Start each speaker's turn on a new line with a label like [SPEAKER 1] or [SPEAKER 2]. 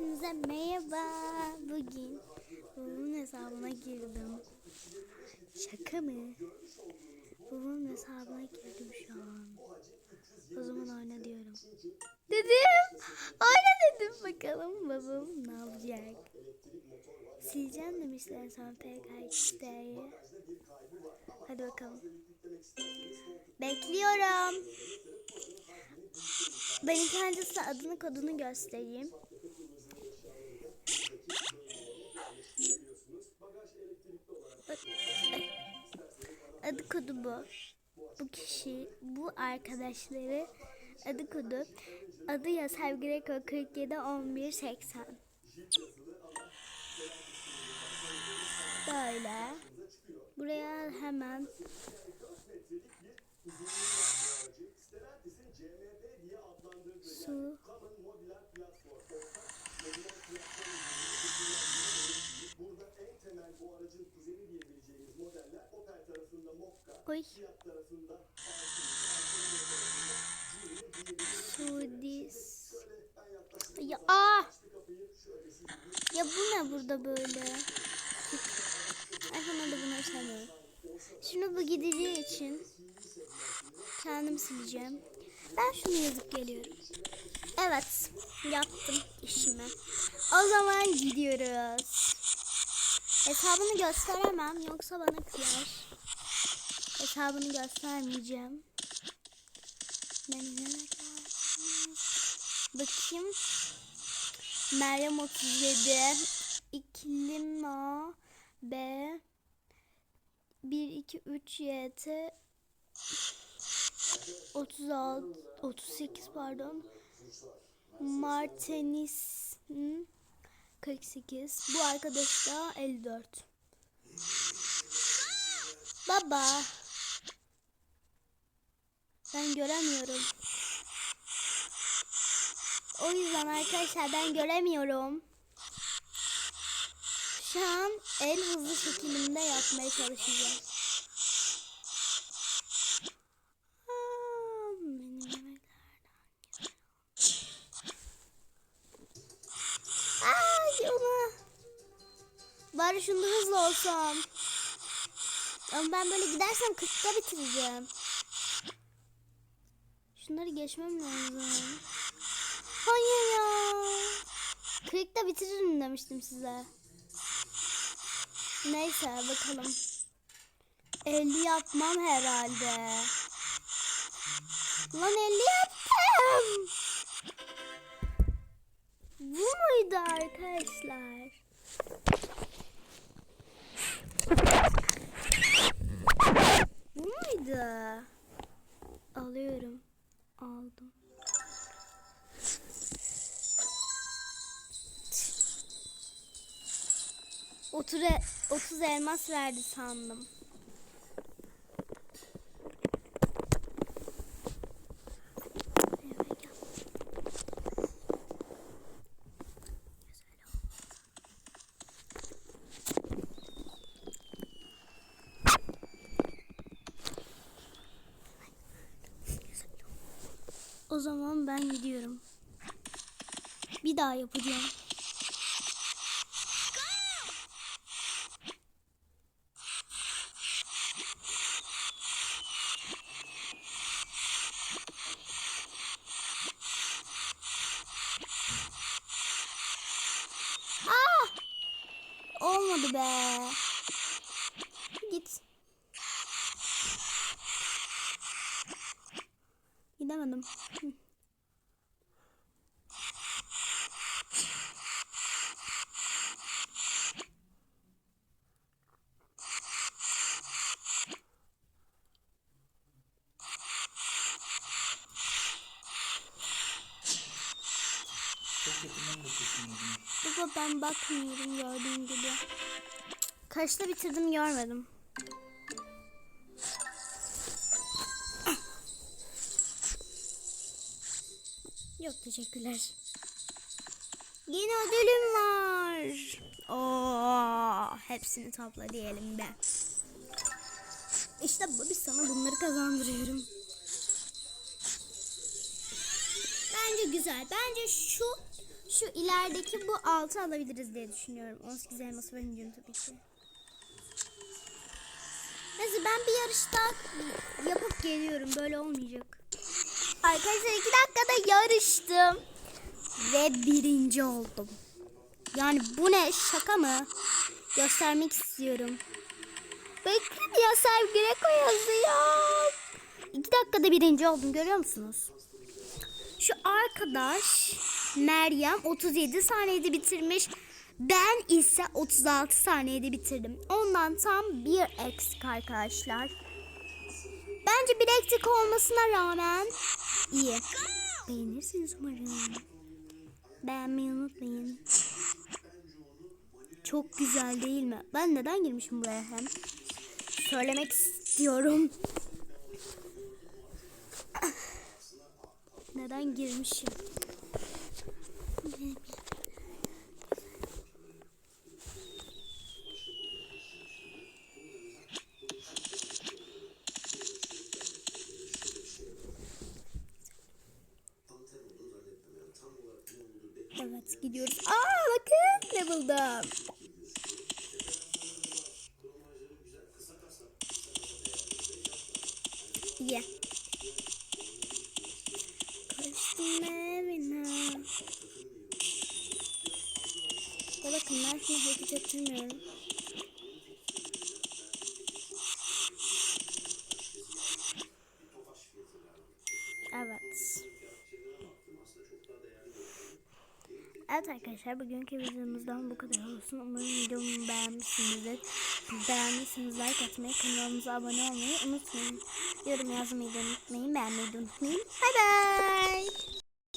[SPEAKER 1] Hepinize merhaba. Bugün babamın hesabına girdim. Şaka mı? Babamın hesabına girdim şu an. O zaman oyna diyorum. Dedim. Oyna dedim. Bakalım babam ne yapacak. Sileceğim demişler son PKX'deyi. Hadi bakalım. Bekliyorum. Ben ilk önce size adını kodunu göstereyim. Adı kodu bu. Bu kişi, bu arkadaşları adı kodu. Adı Yasev Greco 47 11 80. Böyle. Buraya hemen su Oy. Sudis. Ya aa! Ya bu ne burada böyle? Ay hemen de bunu açamıyorum. Şimdi bu gideceği için kendim sileceğim. Ben şunu yazıp geliyorum. Evet, yaptım işimi. O zaman gidiyoruz. Hesabını gösteremem yoksa bana kıyar. Hesabını göstermeyeceğim. Bakayım. Meryem 37 İklima B. 1 2 3 YT 36 38 pardon. Martenis hmm, 48 bu arkadaş da 54 Baba ben göremiyorum o yüzden arkadaşlar ben göremiyorum şu an en hızlı şekilde yapmaya çalışacağım. Bari şunda hızlı olsam. Ama ben böyle gidersem 40'ta bitireceğim. Şunları geçmem lazım. Hayır ya. 40'ta bitiririm demiştim size. Neyse bakalım. 50 yapmam herhalde. Lan 50 yaptım. Bu muydu arkadaşlar? 30, 30 elmas verdi sandım. O zaman ben gidiyorum. Bir daha yapacağım. Be. Git. Gidemedim. Hı. Baba ben bakmıyorum gördüğün gibi. Kaçta bitirdim görmedim. Yok teşekkürler. Yine ödülüm var. Oo, hepsini topla diyelim be. İşte bu biz sana bunları kazandırıyorum. Bence güzel. Bence şu Şu ilerideki bu altı alabiliriz diye düşünüyorum. 18 elması verince tabii ki. Neyse ben bir yarışta yapıp geliyorum. Böyle olmayacak. Arkadaşlar iki dakikada yarıştım. Ve birinci oldum. Yani bu ne şaka mı? Göstermek istiyorum. Bakın ya Serv Greco yazıyor. İki dakikada birinci oldum görüyor musunuz? Şu arkadaş Meryem 37 saniyede bitirmiş. Ben ise 36 saniyede bitirdim. Ondan tam bir eksik arkadaşlar. Bence bir eksik olmasına rağmen iyi. Beğenirsiniz umarım. Beğenmeyi unutmayın. Çok güzel değil mi? Ben neden girmişim buraya hem? Söylemek istiyorum. Neden girmişim? Evet gidiyoruz. Aa bakın ne buldum. Ye. Kaçtım evine. Ya bakın ben şunu hiç hatırlamıyorum. Evet. Evet arkadaşlar bugünkü videomuzdan bu kadar olsun. Umarım videomu beğenmişsinizdir. Beğendiyseniz like atmayı, kanalımıza abone olmayı unutmayın. Yorum yazmayı da unutmayın, beğenmeyi de unutmayın. Bay bay.